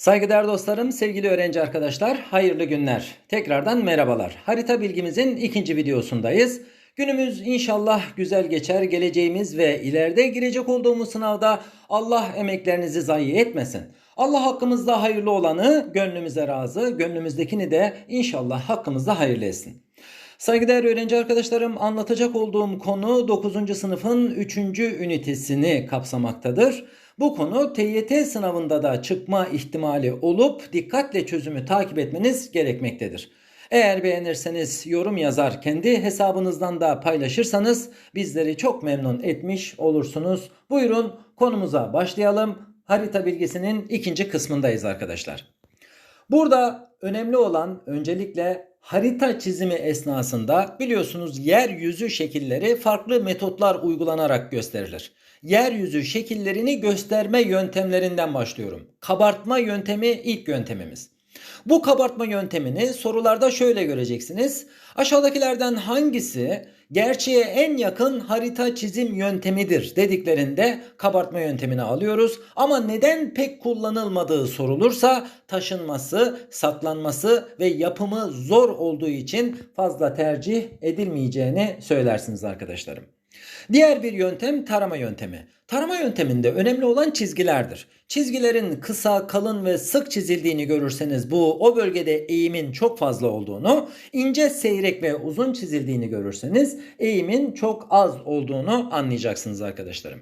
Saygıdeğer dostlarım, sevgili öğrenci arkadaşlar, hayırlı günler. Tekrardan merhabalar. Harita bilgimizin ikinci videosundayız. Günümüz inşallah güzel geçer. Geleceğimiz ve ileride girecek olduğumuz sınavda Allah emeklerinizi zayi etmesin. Allah hakkımızda hayırlı olanı gönlümüze razı, gönlümüzdekini de inşallah hakkımızda hayırlı etsin. Saygıdeğer öğrenci arkadaşlarım anlatacak olduğum konu 9. sınıfın 3. ünitesini kapsamaktadır. Bu konu TYT sınavında da çıkma ihtimali olup dikkatle çözümü takip etmeniz gerekmektedir. Eğer beğenirseniz yorum yazar kendi hesabınızdan da paylaşırsanız bizleri çok memnun etmiş olursunuz. Buyurun konumuza başlayalım. Harita bilgisinin ikinci kısmındayız arkadaşlar. Burada önemli olan öncelikle harita çizimi esnasında biliyorsunuz yeryüzü şekilleri farklı metotlar uygulanarak gösterilir. Yeryüzü şekillerini gösterme yöntemlerinden başlıyorum. Kabartma yöntemi ilk yöntemimiz. Bu kabartma yöntemini sorularda şöyle göreceksiniz. Aşağıdakilerden hangisi gerçeğe en yakın harita çizim yöntemidir dediklerinde kabartma yöntemini alıyoruz. Ama neden pek kullanılmadığı sorulursa taşınması, saklanması ve yapımı zor olduğu için fazla tercih edilmeyeceğini söylersiniz arkadaşlarım. Diğer bir yöntem tarama yöntemi. Tarama yönteminde önemli olan çizgilerdir. Çizgilerin kısa, kalın ve sık çizildiğini görürseniz bu o bölgede eğimin çok fazla olduğunu, ince, seyrek ve uzun çizildiğini görürseniz eğimin çok az olduğunu anlayacaksınız arkadaşlarım.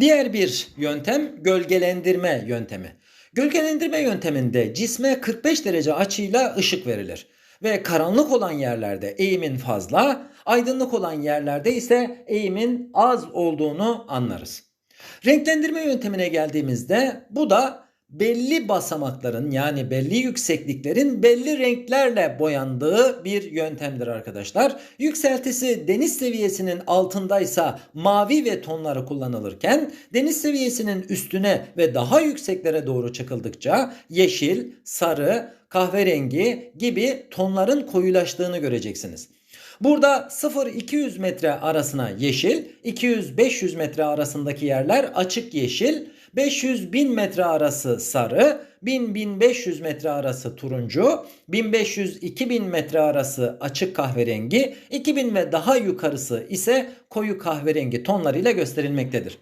Diğer bir yöntem gölgelendirme yöntemi. Gölgelendirme yönteminde cisme 45 derece açıyla ışık verilir ve karanlık olan yerlerde eğimin fazla, aydınlık olan yerlerde ise eğimin az olduğunu anlarız. Renklendirme yöntemine geldiğimizde bu da belli basamakların yani belli yüksekliklerin belli renklerle boyandığı bir yöntemdir arkadaşlar. Yükseltisi deniz seviyesinin altındaysa mavi ve tonları kullanılırken deniz seviyesinin üstüne ve daha yükseklere doğru çıkıldıkça yeşil, sarı, kahverengi gibi tonların koyulaştığını göreceksiniz. Burada 0-200 metre arasına yeşil, 200-500 metre arasındaki yerler açık yeşil, 500-1000 metre arası sarı, 1000-1500 metre arası turuncu, 1500-2000 metre arası açık kahverengi, 2000 ve daha yukarısı ise koyu kahverengi tonlarıyla gösterilmektedir.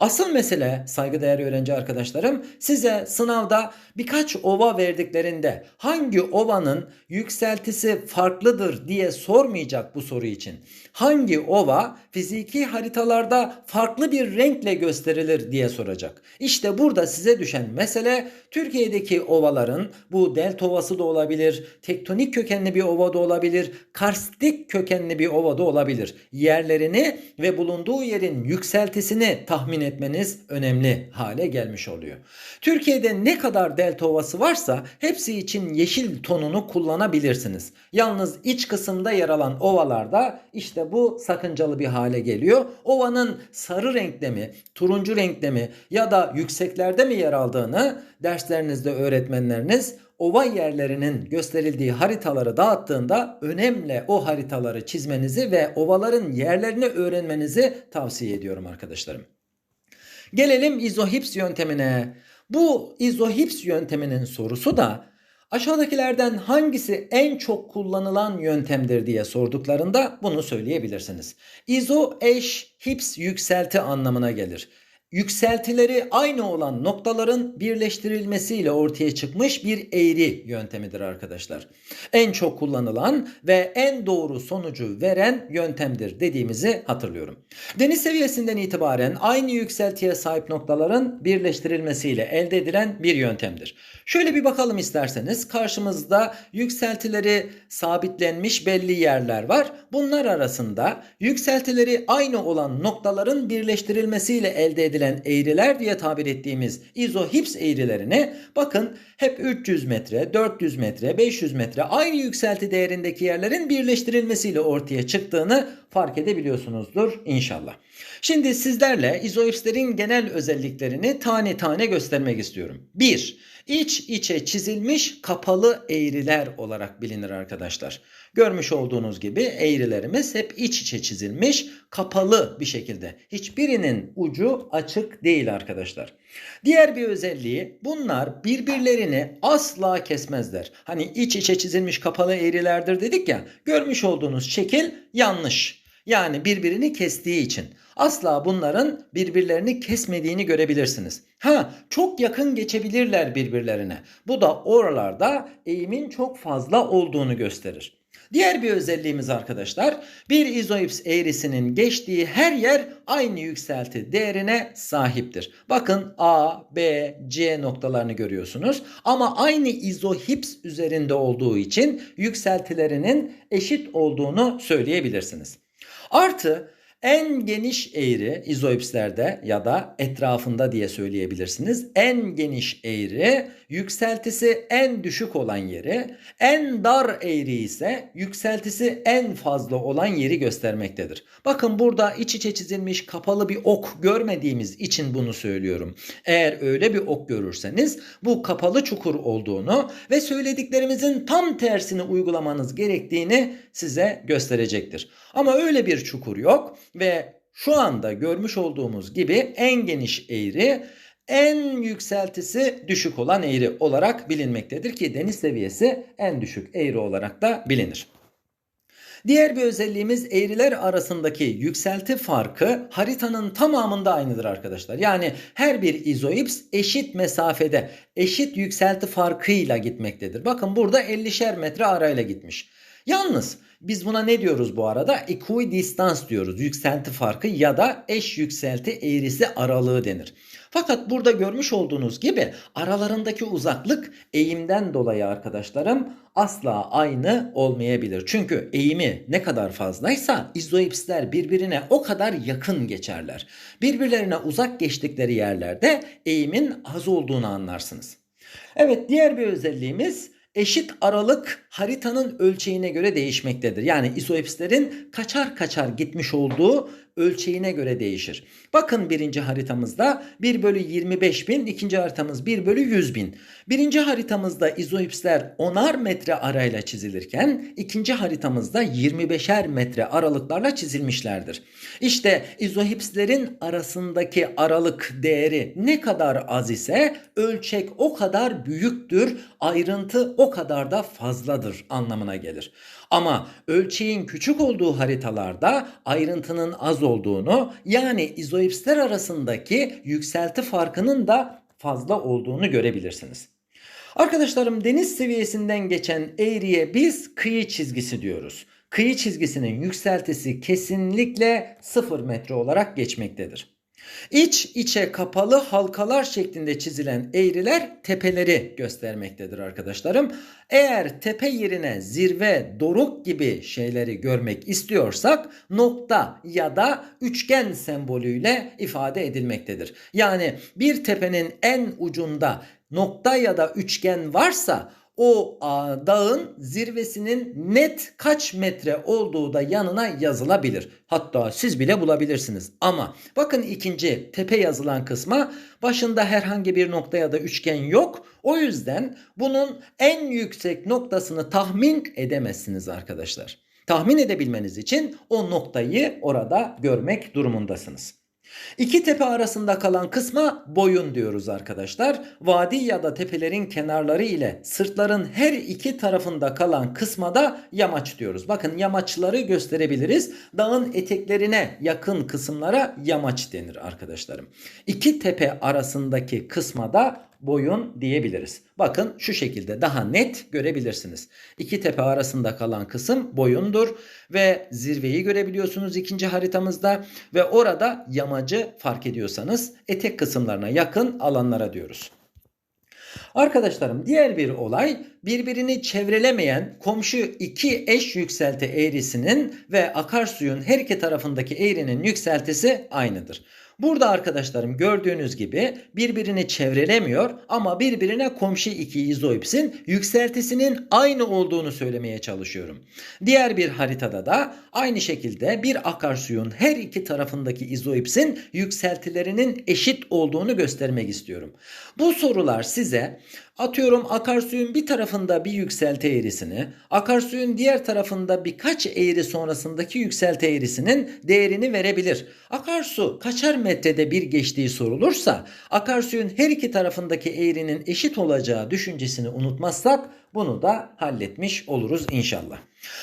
Asıl mesele saygıdeğer öğrenci arkadaşlarım size sınavda birkaç ova verdiklerinde hangi ovanın yükseltisi farklıdır diye sormayacak bu soru için. Hangi ova fiziki haritalarda farklı bir renkle gösterilir diye soracak. İşte burada size düşen mesele Türkiye'deki ovaların bu delta ovası da olabilir, tektonik kökenli bir ova da olabilir, karstik kökenli bir ova da olabilir. Yerlerini ve bulunduğu yerin yükseltisini tahmin etmeniz önemli hale gelmiş oluyor. Türkiye'de ne kadar delta ovası varsa hepsi için yeşil tonunu kullanabilirsiniz. Yalnız iç kısımda yer alan ovalarda işte bu sakıncalı bir hale geliyor. Ovanın sarı renkte mi, turuncu renkte mi ya da yükseklerde mi yer aldığını derslerinizde öğretmenleriniz ova yerlerinin gösterildiği haritaları dağıttığında önemli o haritaları çizmenizi ve ovaların yerlerini öğrenmenizi tavsiye ediyorum arkadaşlarım. Gelelim izohips yöntemine. Bu izohips yönteminin sorusu da aşağıdakilerden hangisi en çok kullanılan yöntemdir diye sorduklarında bunu söyleyebilirsiniz. İzo eş hips yükselti anlamına gelir yükseltileri aynı olan noktaların birleştirilmesiyle ortaya çıkmış bir eğri yöntemidir arkadaşlar. En çok kullanılan ve en doğru sonucu veren yöntemdir dediğimizi hatırlıyorum. Deniz seviyesinden itibaren aynı yükseltiye sahip noktaların birleştirilmesiyle elde edilen bir yöntemdir. Şöyle bir bakalım isterseniz karşımızda yükseltileri sabitlenmiş belli yerler var. Bunlar arasında yükseltileri aynı olan noktaların birleştirilmesiyle elde edilen edilen eğriler diye tabir ettiğimiz izohips eğrilerine bakın hep 300 metre, 400 metre, 500 metre aynı yükselti değerindeki yerlerin birleştirilmesiyle ortaya çıktığını fark edebiliyorsunuzdur inşallah. Şimdi sizlerle izohipslerin genel özelliklerini tane tane göstermek istiyorum. 1. İç içe çizilmiş kapalı eğriler olarak bilinir arkadaşlar. Görmüş olduğunuz gibi eğrilerimiz hep iç içe çizilmiş, kapalı bir şekilde. Hiçbirinin ucu açık değil arkadaşlar. Diğer bir özelliği bunlar birbirlerini asla kesmezler. Hani iç içe çizilmiş kapalı eğrilerdir dedik ya. Görmüş olduğunuz şekil yanlış. Yani birbirini kestiği için. Asla bunların birbirlerini kesmediğini görebilirsiniz. Ha çok yakın geçebilirler birbirlerine. Bu da oralarda eğimin çok fazla olduğunu gösterir. Diğer bir özelliğimiz arkadaşlar bir izoips eğrisinin geçtiği her yer aynı yükselti değerine sahiptir. Bakın A, B, C noktalarını görüyorsunuz ama aynı izohips üzerinde olduğu için yükseltilerinin eşit olduğunu söyleyebilirsiniz. Artı en geniş eğri izoipslerde ya da etrafında diye söyleyebilirsiniz. En geniş eğri yükseltisi en düşük olan yeri, en dar eğri ise yükseltisi en fazla olan yeri göstermektedir. Bakın burada iç içe çizilmiş kapalı bir ok görmediğimiz için bunu söylüyorum. Eğer öyle bir ok görürseniz bu kapalı çukur olduğunu ve söylediklerimizin tam tersini uygulamanız gerektiğini size gösterecektir. Ama öyle bir çukur yok ve şu anda görmüş olduğumuz gibi en geniş eğri en yükseltisi düşük olan eğri olarak bilinmektedir ki deniz seviyesi en düşük eğri olarak da bilinir. Diğer bir özelliğimiz eğriler arasındaki yükselti farkı haritanın tamamında aynıdır arkadaşlar. Yani her bir izoips eşit mesafede, eşit yükselti farkıyla gitmektedir. Bakın burada 50'şer metre arayla gitmiş. Yalnız biz buna ne diyoruz bu arada? Equidistans diyoruz. Yükselti farkı ya da eş yükselti eğrisi aralığı denir. Fakat burada görmüş olduğunuz gibi aralarındaki uzaklık eğimden dolayı arkadaşlarım asla aynı olmayabilir. Çünkü eğimi ne kadar fazlaysa izoipsler birbirine o kadar yakın geçerler. Birbirlerine uzak geçtikleri yerlerde eğimin az olduğunu anlarsınız. Evet diğer bir özelliğimiz eşit aralık haritanın ölçeğine göre değişmektedir. Yani izoipslerin kaçar kaçar gitmiş olduğu ölçeğine göre değişir. Bakın birinci haritamızda 1 bölü 25 bin, ikinci haritamız 1 bölü 100 bin. Birinci haritamızda izoipsler 10'ar metre arayla çizilirken ikinci haritamızda 25'er metre aralıklarla çizilmişlerdir. İşte izohipslerin arasındaki aralık değeri ne kadar az ise ölçek o kadar büyüktür, ayrıntı o kadar da fazladır anlamına gelir. Ama ölçeğin küçük olduğu haritalarda ayrıntının az olduğunu yani izoipsler arasındaki yükselti farkının da fazla olduğunu görebilirsiniz. Arkadaşlarım deniz seviyesinden geçen eğriye biz kıyı çizgisi diyoruz. Kıyı çizgisinin yükseltisi kesinlikle 0 metre olarak geçmektedir. İç içe kapalı halkalar şeklinde çizilen eğriler tepeleri göstermektedir arkadaşlarım. Eğer tepe yerine zirve, doruk gibi şeyleri görmek istiyorsak nokta ya da üçgen sembolüyle ifade edilmektedir. Yani bir tepenin en ucunda nokta ya da üçgen varsa o dağın zirvesinin net kaç metre olduğu da yanına yazılabilir. Hatta siz bile bulabilirsiniz. Ama bakın ikinci tepe yazılan kısma başında herhangi bir nokta ya da üçgen yok. O yüzden bunun en yüksek noktasını tahmin edemezsiniz arkadaşlar. Tahmin edebilmeniz için o noktayı orada görmek durumundasınız. İki tepe arasında kalan kısma boyun diyoruz arkadaşlar. Vadi ya da tepelerin kenarları ile sırtların her iki tarafında kalan kısma da yamaç diyoruz. Bakın yamaçları gösterebiliriz. Dağın eteklerine yakın kısımlara yamaç denir arkadaşlarım. İki tepe arasındaki kısma da boyun diyebiliriz. Bakın şu şekilde daha net görebilirsiniz. İki tepe arasında kalan kısım boyundur ve zirveyi görebiliyorsunuz ikinci haritamızda ve orada yamacı fark ediyorsanız etek kısımlarına yakın alanlara diyoruz. Arkadaşlarım diğer bir olay birbirini çevrelemeyen komşu iki eş yükselti eğrisinin ve akarsuyun her iki tarafındaki eğrinin yükseltisi aynıdır. Burada arkadaşlarım gördüğünüz gibi birbirini çevrelemiyor ama birbirine komşu iki izoipsin yükseltisinin aynı olduğunu söylemeye çalışıyorum. Diğer bir haritada da aynı şekilde bir akarsuyun her iki tarafındaki izoipsin yükseltilerinin eşit olduğunu göstermek istiyorum. Bu sorular size Atıyorum akarsuyun bir tarafında bir yükselti eğrisini, akarsuyun diğer tarafında birkaç eğri sonrasındaki yükselti eğrisinin değerini verebilir. Akarsu kaçar metrede bir geçtiği sorulursa akarsuyun her iki tarafındaki eğrinin eşit olacağı düşüncesini unutmazsak bunu da halletmiş oluruz inşallah.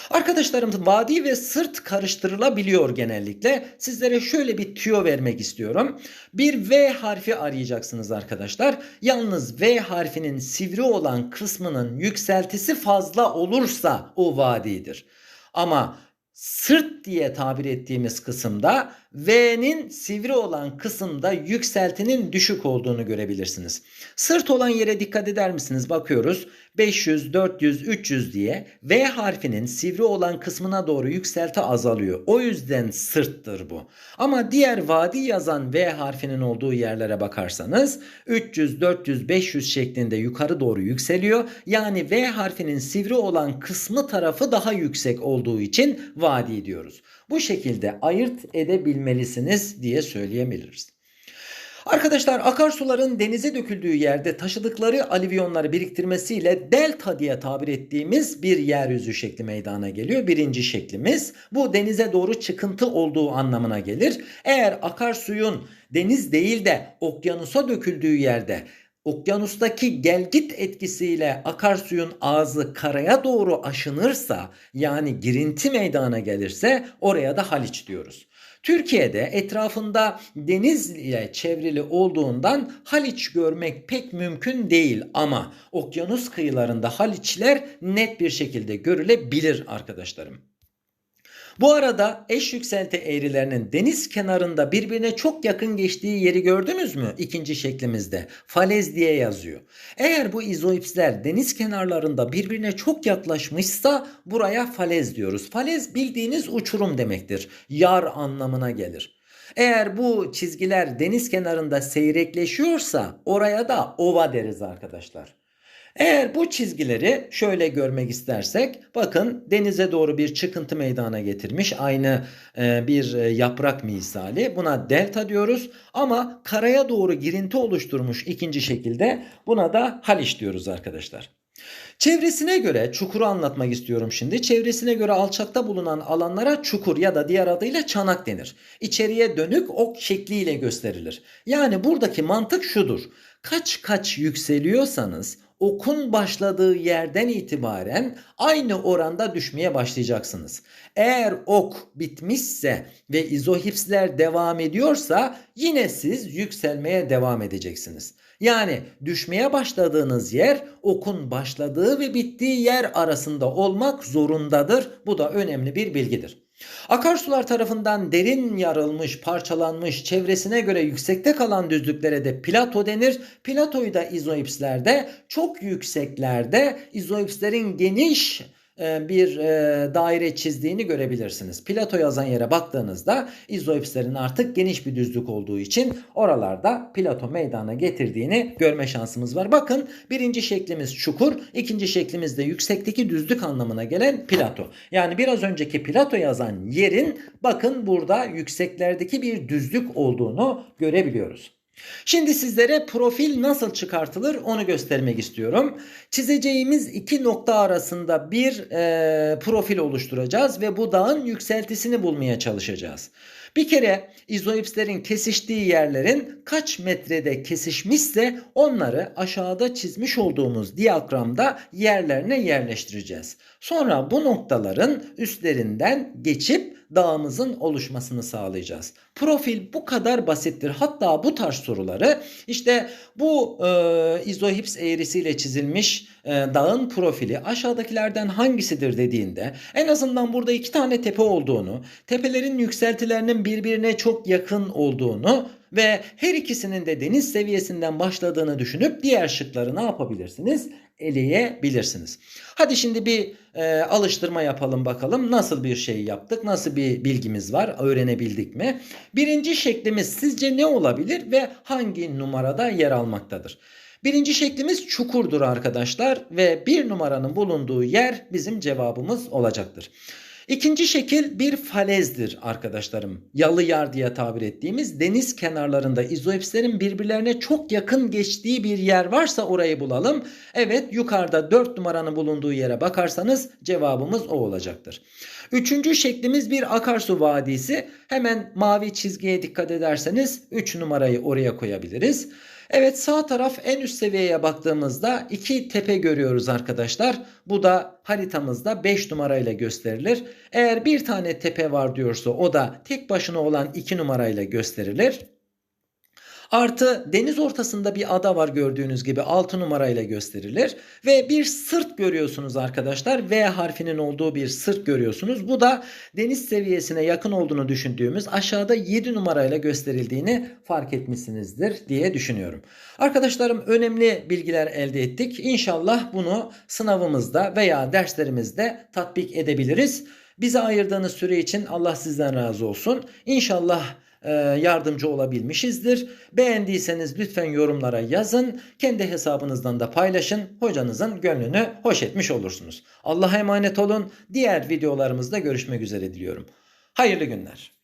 Arkadaşlarım vadi ve sırt karıştırılabiliyor genellikle. Sizlere şöyle bir tüyo vermek istiyorum. Bir V harfi arayacaksınız arkadaşlar. Yalnız V harfinin sivri olan kısmının yükseltisi fazla olursa o vadidir. Ama sırt diye tabir ettiğimiz kısımda V'nin sivri olan kısımda yükseltinin düşük olduğunu görebilirsiniz. Sırt olan yere dikkat eder misiniz? Bakıyoruz 500, 400, 300 diye V harfinin sivri olan kısmına doğru yükselti azalıyor. O yüzden sırttır bu. Ama diğer vadi yazan V harfinin olduğu yerlere bakarsanız 300, 400, 500 şeklinde yukarı doğru yükseliyor. Yani V harfinin sivri olan kısmı tarafı daha yüksek olduğu için vadi diyoruz. Bu şekilde ayırt edebilmelisiniz diye söyleyebiliriz. Arkadaşlar akarsuların denize döküldüğü yerde taşıdıkları alivyonları biriktirmesiyle delta diye tabir ettiğimiz bir yeryüzü şekli meydana geliyor. Birinci şeklimiz bu denize doğru çıkıntı olduğu anlamına gelir. Eğer akarsuyun deniz değil de okyanusa döküldüğü yerde okyanustaki gelgit etkisiyle akarsuyun ağzı karaya doğru aşınırsa yani girinti meydana gelirse oraya da Haliç diyoruz. Türkiye'de etrafında deniz ile çevrili olduğundan Haliç görmek pek mümkün değil ama okyanus kıyılarında Haliçler net bir şekilde görülebilir arkadaşlarım. Bu arada eş yükselti eğrilerinin deniz kenarında birbirine çok yakın geçtiği yeri gördünüz mü? İkinci şeklimizde falez diye yazıyor. Eğer bu izoipsler deniz kenarlarında birbirine çok yaklaşmışsa buraya falez diyoruz. Falez bildiğiniz uçurum demektir. Yar anlamına gelir. Eğer bu çizgiler deniz kenarında seyrekleşiyorsa oraya da ova deriz arkadaşlar. Eğer bu çizgileri şöyle görmek istersek bakın denize doğru bir çıkıntı meydana getirmiş. Aynı e, bir e, yaprak misali. Buna delta diyoruz ama karaya doğru girinti oluşturmuş ikinci şekilde buna da haliç diyoruz arkadaşlar. Çevresine göre çukuru anlatmak istiyorum şimdi. Çevresine göre alçakta bulunan alanlara çukur ya da diğer adıyla çanak denir. İçeriye dönük ok şekliyle gösterilir. Yani buradaki mantık şudur. Kaç kaç yükseliyorsanız okun başladığı yerden itibaren aynı oranda düşmeye başlayacaksınız. Eğer ok bitmişse ve izohipsler devam ediyorsa yine siz yükselmeye devam edeceksiniz. Yani düşmeye başladığınız yer okun başladığı ve bittiği yer arasında olmak zorundadır. Bu da önemli bir bilgidir. Akarsular tarafından derin yarılmış, parçalanmış, çevresine göre yüksekte kalan düzlüklere de plato denir. Platoyu da izoipslerde çok yükseklerde izoipslerin geniş bir e, daire çizdiğini görebilirsiniz. Plato yazan yere baktığınızda izoipslerin artık geniş bir düzlük olduğu için oralarda Plato meydana getirdiğini görme şansımız var. Bakın birinci şeklimiz çukur, ikinci şeklimiz de yüksekteki düzlük anlamına gelen Plato. Yani biraz önceki Plato yazan yerin bakın burada yükseklerdeki bir düzlük olduğunu görebiliyoruz. Şimdi sizlere profil nasıl çıkartılır onu göstermek istiyorum. Çizeceğimiz iki nokta arasında bir e, profil oluşturacağız ve bu dağın yükseltisini bulmaya çalışacağız. Bir kere izoipslerin kesiştiği yerlerin kaç metrede kesişmişse onları aşağıda çizmiş olduğumuz diyagramda yerlerine yerleştireceğiz. Sonra bu noktaların üstlerinden geçip dağımızın oluşmasını sağlayacağız. Profil bu kadar basittir. Hatta bu tarz soruları işte bu e, izohips eğrisiyle çizilmiş e, dağın profili aşağıdakilerden hangisidir dediğinde en azından burada iki tane tepe olduğunu, tepelerin yükseltilerinin birbirine çok yakın olduğunu ve her ikisinin de deniz seviyesinden başladığını düşünüp diğer şıkları ne yapabilirsiniz? Eleyebilirsiniz. Hadi şimdi bir e, alıştırma yapalım bakalım. Nasıl bir şey yaptık? Nasıl bir bilgimiz var? Öğrenebildik mi? Birinci şeklimiz sizce ne olabilir ve hangi numarada yer almaktadır? Birinci şeklimiz çukurdur arkadaşlar ve bir numaranın bulunduğu yer bizim cevabımız olacaktır. İkinci şekil bir falezdir arkadaşlarım. Yalı yar diye tabir ettiğimiz deniz kenarlarında izoipslerin birbirlerine çok yakın geçtiği bir yer varsa orayı bulalım. Evet yukarıda 4 numaranın bulunduğu yere bakarsanız cevabımız o olacaktır. Üçüncü şeklimiz bir akarsu vadisi. Hemen mavi çizgiye dikkat ederseniz 3 numarayı oraya koyabiliriz. Evet sağ taraf en üst seviyeye baktığımızda iki tepe görüyoruz arkadaşlar. Bu da haritamızda 5 numarayla gösterilir. Eğer bir tane tepe var diyorsa o da tek başına olan 2 numarayla gösterilir. Artı deniz ortasında bir ada var gördüğünüz gibi 6 numarayla gösterilir. Ve bir sırt görüyorsunuz arkadaşlar. V harfinin olduğu bir sırt görüyorsunuz. Bu da deniz seviyesine yakın olduğunu düşündüğümüz aşağıda 7 numarayla gösterildiğini fark etmişsinizdir diye düşünüyorum. Arkadaşlarım önemli bilgiler elde ettik. İnşallah bunu sınavımızda veya derslerimizde tatbik edebiliriz. Bize ayırdığınız süre için Allah sizden razı olsun. İnşallah yardımcı olabilmişizdir. Beğendiyseniz lütfen yorumlara yazın. Kendi hesabınızdan da paylaşın. Hocanızın gönlünü hoş etmiş olursunuz. Allah'a emanet olun. Diğer videolarımızda görüşmek üzere diliyorum. Hayırlı günler.